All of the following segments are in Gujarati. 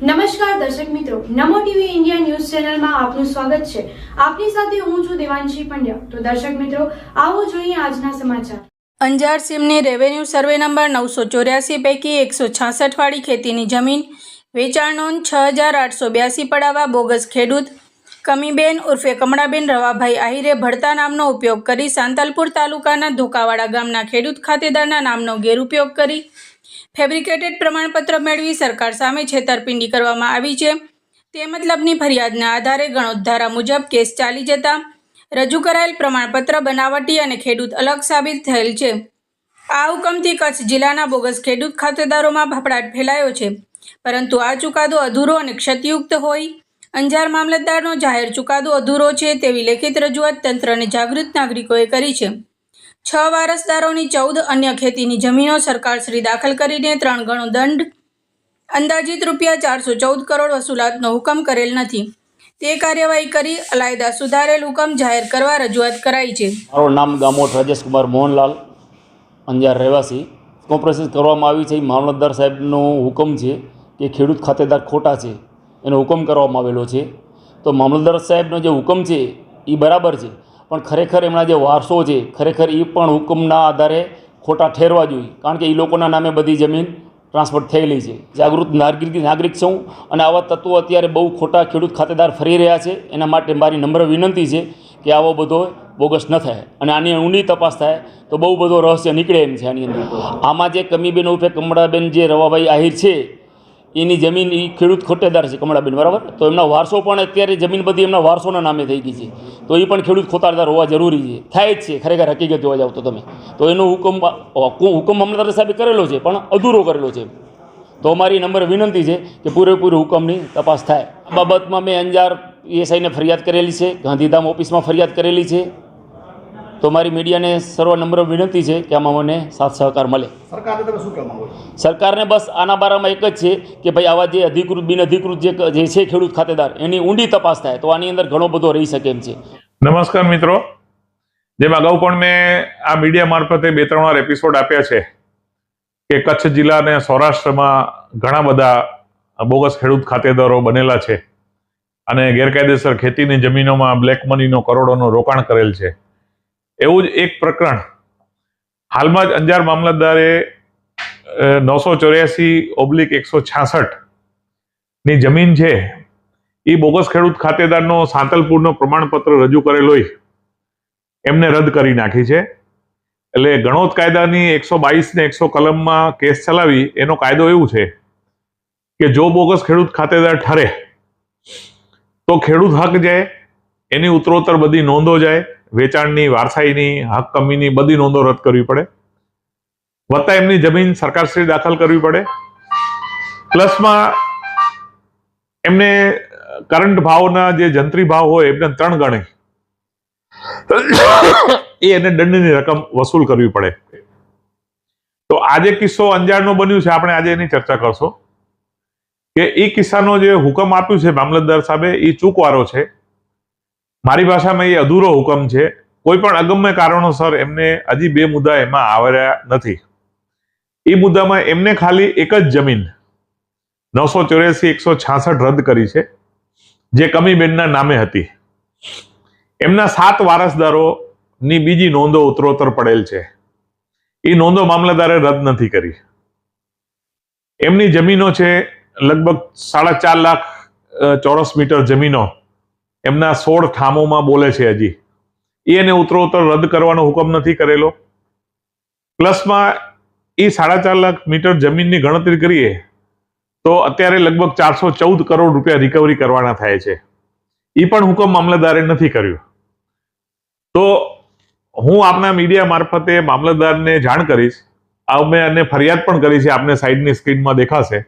નમસ્કાર દર્શક મિત્રો, નમો ટીવી ઇન્ડિયા ન્યૂઝ ચેનલમાં આપનું સ્વાગત છે. આપની સાથે હું છું દેવાંશી પંડ્યા. તો દર્શક મિત્રો, આવો જોઈએ આજના સમાચાર. અંજાર સીમની રેવન્યુ સર્વે નંબર નવસો ચોર્યાસી પૈકી એકસો છાસઠ વાળી ખેતીની જમીન, વેચાણ નોંધ છ હજાર આઠસો બ્યાસી પડાવા બોગસ ખેડૂત, કમીબેન ઉર્ફે કમળાબેન રવાભાઈ આહિરે ભડતા નામનો ઉપયોગ કરી સાંતલપુર તાલુકાના ધોકાવાડા ગામના ખેડૂત ખાતેદારના નામનો ગેરઉપયોગ કરી ફેબ્રિકેટેડ પ્રમાણપત્ર મેળવી સરકાર સામે છેતરપિંડી કરવામાં આવી છે. તે મતલબની ફરિયાદના આધારે ગણોદ્ધારા મુજબ કેસ ચાલી જતા રજૂ કરાયેલ પ્રમાણપત્ર બનાવટી અને ખેડૂત અલગ સાબિત થયેલ છે. આ હુકમથી કચ્છ જિલ્લાના બોગસ ખેડૂત ખાતેદારોમાં ફફડાટ ફેલાયો છે. પરંતુ આ ચુકાદો અધૂરો અને ક્ષતિયુક્ત હોય. અંજાર મામલતદારનો જાહેર ચુકાદો અધૂરો છે તેવી લેખિત રજૂઆત તંત્રને જાગૃત નાગરિકોએ કરી છે. છ વારસદારોની ચૌદ અન્ય ખેતીની જમીનો સરકારશ્રી દાખલ કરીને ત્રણ ગણો દંડ, અંદાજિત રૂપિયા ચારસો ચૌદ કરોડ વસૂલાતનો હુકમ કરેલ નથી. તે કાર્યવાહી કરી અલાયદા સુધારેલ હુકમ જાહેર કરવા રજૂઆત કરાઈ છે. મારું નામ ગામોઠ રાજેશકુમાર મોહનલાલ, અંજાર રહેવાસી. કોમ્પ્રેસિસ કરવામાં આવી છે મામલતદાર સાહેબનો હુકમ છે કે ખેડૂત ખાતેદાર ખોટા છે, એનો હુકમ કરવામાં આવેલો છે. તો મામલતદાર સાહેબનો જે હુકમ છે, એ બરાબર છે. પણ ખરેખર એમના જે વારસો છે, ખરેખર એ પણ હુકમના આધારે ખોટા ઠેરવા જોઈએ. કારણ કે એ લોકોના નામે બધી જમીન ટ્રાન્સફર થયેલી છે. જાગૃત નાગરિક નાગરિક છું અને આવા તત્વો અત્યારે બહુ ખોટા ખેડૂત ખાતેદાર ફરી રહ્યા છે. એના માટે મારી નમ્ર વિનંતી છે કે આવો બધો બોગસ ન થાય અને આની ઊંડી તપાસ થાય તો બહુ બધો રહસ્ય નીકળે એમ છે આની અંદર. આમાં જે કમીબેન ઉર્ફે કમળાબેન જે રવાભાઈ આહિર છે એની જમીન એ ખેડૂત ખોટેદાર છે કમળાબેન, બરાબર? તો એમના વારસો પણ અત્યારે જમીન બધી એમના વારસોના નામે થઈ ગઈ છે. તો એ પણ ખેડૂત ખોટાદાર હોવા જરૂરી છે. થાય જ છે, ખરેખર હકીકત જોવા જાવ તો તમે. તો એનો હુકમ હુકમ મામલતદાર સાહેબે કરેલો છે, પણ અધૂરો કરેલો છે. તો અમારી નંબર વિનંતી છે કે પૂરેપૂરી હુકમની તપાસ થાય. આ બાબતમાં મેં અંજાર એએસઆઈને ફરિયાદ કરેલી છે, ગાંધીધામ ઓફિસમાં ફરિયાદ કરેલી છે. તો મારી મીડિયાને સર્વ નમ્ર વિનંતી છે કે આમાં મને સાથ સહકાર મળે. સરકારને બસ આના બારામાં એક જ છે કે ભાઈ આવા જે અધિકૃત બિન અધિકૃત જે જે છે ખેડૂત ખાતેદાર એની ઊંડી તપાસ થાય તો આની અંદર ઘણો બધો રહી શકે એમ છે. નમસ્કાર મિત્રો. જેમ અગાઉ પણ મેં આ મીડિયા મારફતે બે ત્રણ વાર એપિસોડ આપ્યા છે કે કચ્છ જિલ્લા અને સૌરાષ્ટ્રમાં ઘણા બધા બોગસ ખેડૂત ખાતેદારો બનેલા છે અને ગેરકાયદેસર ખેતીની જમીનોમાં બ્લેક મનીનો કરોડોનું રોકાણ કરેલ છે. એવું જ એક પ્રકરણ. હાલમાં જ અંજાર મામલતદારે નવસો ચોર્યાસી ઓબ્લિક એકસો છાસઠની જમીન છે એ બોગસ ખેડૂત ખાતેદારનો સાંતલપુરનો પ્રમાણપત્ર રજૂ કરેલો એમને રદ કરી નાખી છે. એટલે ગણોત કાયદાની એકસો બાવીસ ને એકસો કલમમાં કેસ ચલાવી એનો કાયદો એવું છે કે જો બોગસ ખેડૂત ખાતેદાર ઠરે, તો ખેડૂત હક જાય, એની ઉત્તરોત્તર બધી નોંધો જાય વેચાણની, વારસાઈની, હક કમીની બધી નોંધો રદ કરવી પડે. વત્તા એમની જમીન સરકારશ્રી દાખલ કરવી પડે. પ્લસમાં એમને કરંટ ભાવના જે જંત્રી ભાવ હોય એમને ત્રણ ગણે. એ એને દંડની રકમ વસૂલ કરવી પડે. તો આજે કિસ્સો અંજારનો બન્યું છે, આપણે આજે એની ચર્ચા કરશો. કે એ કિસ્સાનો જે હુકમ આપ્યું છે, મામલતદાર સાહેબે એ ચૂકવારો છે. મારી ભાષામાં એ અધૂરો હુકમ છે. કોઈ પણ અગમ્ય કારણોસર એમને હજી બે મુદ્દા એમાં આવ્યા નથી. એ મુદ્દામાં એમને ખાલી એક જ જમીન નવસો ચોર્યાસી, એકસો છાસઠ રદ કરી છે, જે કમીબેનના નામે હતી. એમના સાત વારસદારોની બીજી નોંધો ઉત્તરોત્તર પડેલ છે. એ નોંધો મામલતદારે રદ નથી કરી. એમની જમીનો છે લગભગ સાડા ચાર લાખ ચોરસ મીટર જમીનો. એમના સોળ ઠામોમાં બોલે છે હજી. એને ઉત્તરોત્તર રદ કરવાનો હુકમ નથી કરેલો. પ્લસમાં એ સાડા ચાર લાખ મીટર જમીનની ગણતરી કરીએ, તો અત્યારે લગભગ ચારસો ચૌદ કરોડ રૂપિયા રિકવરી કરવાના થાય છે. એ પણ હુકમ મામલતદારે નથી કર્યું. તો હું આપના મીડિયા મારફતે મામલતદારને જાણ કરીશ. આ મેં અને ફરિયાદ પણ કરી છે, આપને સાઈડની સ્ક્રીનમાં દેખાશે.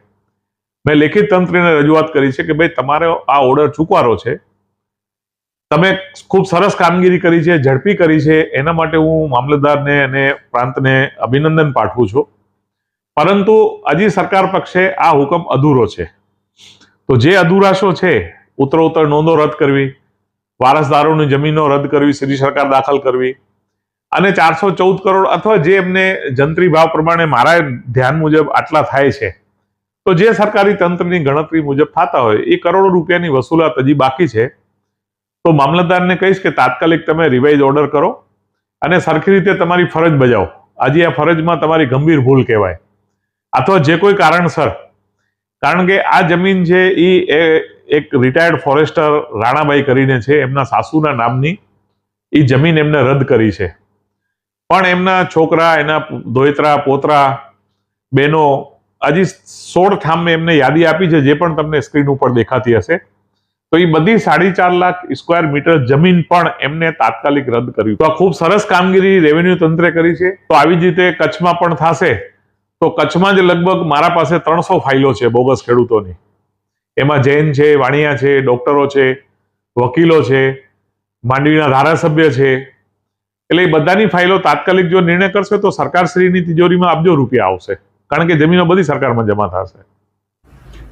મેં લેખિત તંત્રને રજૂઆત કરી છે કે ભાઈ તમારો આ ઓર્ડર ચૂકવારો છે. તમે ખૂબ સરસ કામગીરી કરી છે, ઝડપી કરી છે. એના માટે હું મામલતદારને અને પ્રાંતને અભિનંદન પાઠવું છું. પરંતુ હજી સરકાર પક્ષે આ હુકમ અધૂરો છે. તો જે અધુરાશો છે ઉત્તરોત્તર નોંધો રદ કરવી, વારસદારોની જમીનો રદ કરવી શ્રી સરકાર દાખલ કરવી, અને ચારસો ચૌદ કરોડ અથવા જે એમને જંત્રી ભાવ પ્રમાણે મારા ધ્યાન મુજબ આટલા થાય છે, તો જે સરકારી તંત્રની ગણતરી મુજબ થતા હોય, એ કરોડો રૂપિયાની વસૂલાત હજી બાકી છે. તો મામલતદારને કહીશ કે તાત્કાલિક તમે રિવાઇઝ ઓર્ડર કરો અને સરખી રીતે તમારી ફરજ બજાવો. આજે આ ફરજમાં તમારી ગંભીર ભૂલ કહેવાય. અથવા જે કોઈ કારણસર, કારણ કે આ જમીન છે એ એક રિટાયર્ડ ફોરેસ્ટર રાણાબાઈ કરીને છે, એમના સાસુના નામની, એ જમીન એમને રદ કરી છે. પણ એમના છોકરા, એના દોયત્રા, પોતરા બેનો હજી સોળ ઠામ એમને યાદી આપી છે, જે પણ તમને સ્ક્રીન ઉપર દેખાતી હશે. તો એ બધી સાડી ચાર લાખ સ્ક્વેર મીટર જમીન પણ એમને તાત્કાલિક રદ કર્યું. તો આ ખૂબ સરસ કામગીરી રેવન્યુ તંત્રે કરી છે. તો આવી જ રીતે કચ્છમાં પણ થશે. તો કચ્છમાં જ લગભગ મારા પાસે ત્રણસો ફાઇલો છે બોગસ ખેડૂતોની. એમાં જૈન છે, વાણિયા છે, ડોક્ટરો છે, વકીલો છે, માંડવીના ધારાસભ્ય છે. એટલે એ બધાની ફાઇલો તાત્કાલિક જો નિર્ણય કરશે તો સરકારશ્રીની તિજોરીમાં અબજો રૂપિયા આવશે. કારણ કે જમીનો બધી સરકારમાં જમા થશે.